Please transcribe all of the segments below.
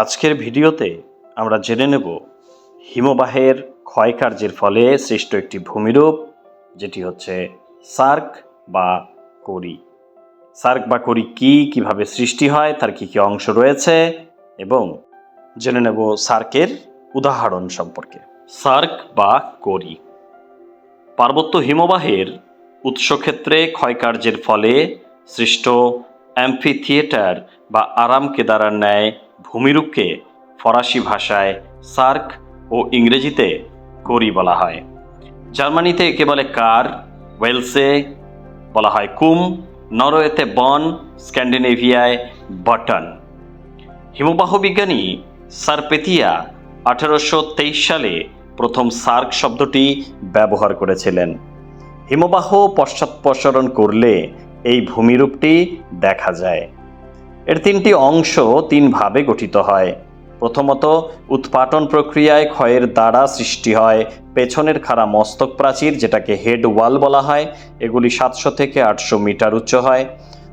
আজকের ভিডিওতে আমরা জেনে নেব হিমবাহের ক্ষয়কার্যের ফলে সৃষ্ট একটি ভূমিরূপ, যেটি হচ্ছে সার্ক বা করি সার্ক বা করি কি, কীভাবে সৃষ্টি হয়, তার কি কি অংশ রয়েছে এবং জেনে নেব সার্কের উদাহরণ সম্পর্কে। সার্ক বা করি পার্বত্য হিমবাহের উৎসক্ষেত্রে ক্ষয়কার্যের ফলে সৃষ্ট অ্যাম্ফি থিয়েটার বা আরাম কেদারার ন্যায় ভূমিরূপকে ফরাসি ভাষায় সার্ক ও ইংরেজিতে করি বলা হয়। জার্মানিতে একে বলে কার, ওয়েলসে বলা হয় কুম, নরওয়েতে বন, স্ক্যান্ডিনেভিয়ায় বটন। হিমবাহ বিজ্ঞানী সারপেতিয়া আঠারোশো তেইশ সালে প্রথম সার্ক শব্দটি ব্যবহার করেছিলেন। হিমবাহ পশ্চাৎপসরণ করলে এই ভূমিরূপটি দেখা যায়। এর তিনটি অংশ তিনভাবে গঠিত হয়। প্রথমত, উৎপাটন প্রক্রিয়ায় ক্ষয়ের দ্বারা সৃষ্টি হয় পেছনের খাড়া মস্তক প্রাচীর, যেটাকে হেড ওয়াল বলা হয়। এগুলি সাতশো থেকে আটশো মিটার উচ্চ হয়।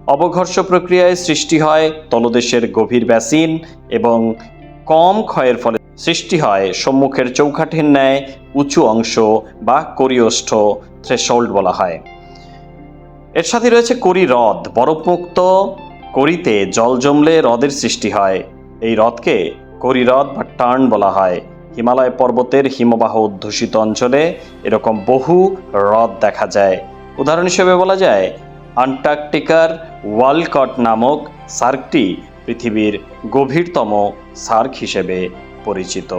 অবঘর্ষ প্রক্রিয়ায় সৃষ্টি হয় তলদেশের গভীর ব্যাসিন এবং কম ক্ষয়ের ফলে সৃষ্টি হয় সম্মুখের চৌকাঠির ন্যায় উঁচু অংশ বা করিওষ্ঠ থ্রেশোল্ড বলা হয়। এর সাথে রয়েছে করি হ্রদ, বরফমুক্ত করিতে জল জমলে হ্রদের সৃষ্টি হয়। এই হ্রদকে করি হ্রদ বা টার্ন বলা হয়। হিমালয় পর্বতের হিমবাহ অধ্যুষিত অঞ্চলে এরকম বহু হ্রদ দেখা যায়। উদাহরণ হিসেবে বলা যায়, আন্টার্কটিকার ওয়ালকট নামক সার্কটি পৃথিবীর গভীরতম সার্ক হিসেবে পরিচিত।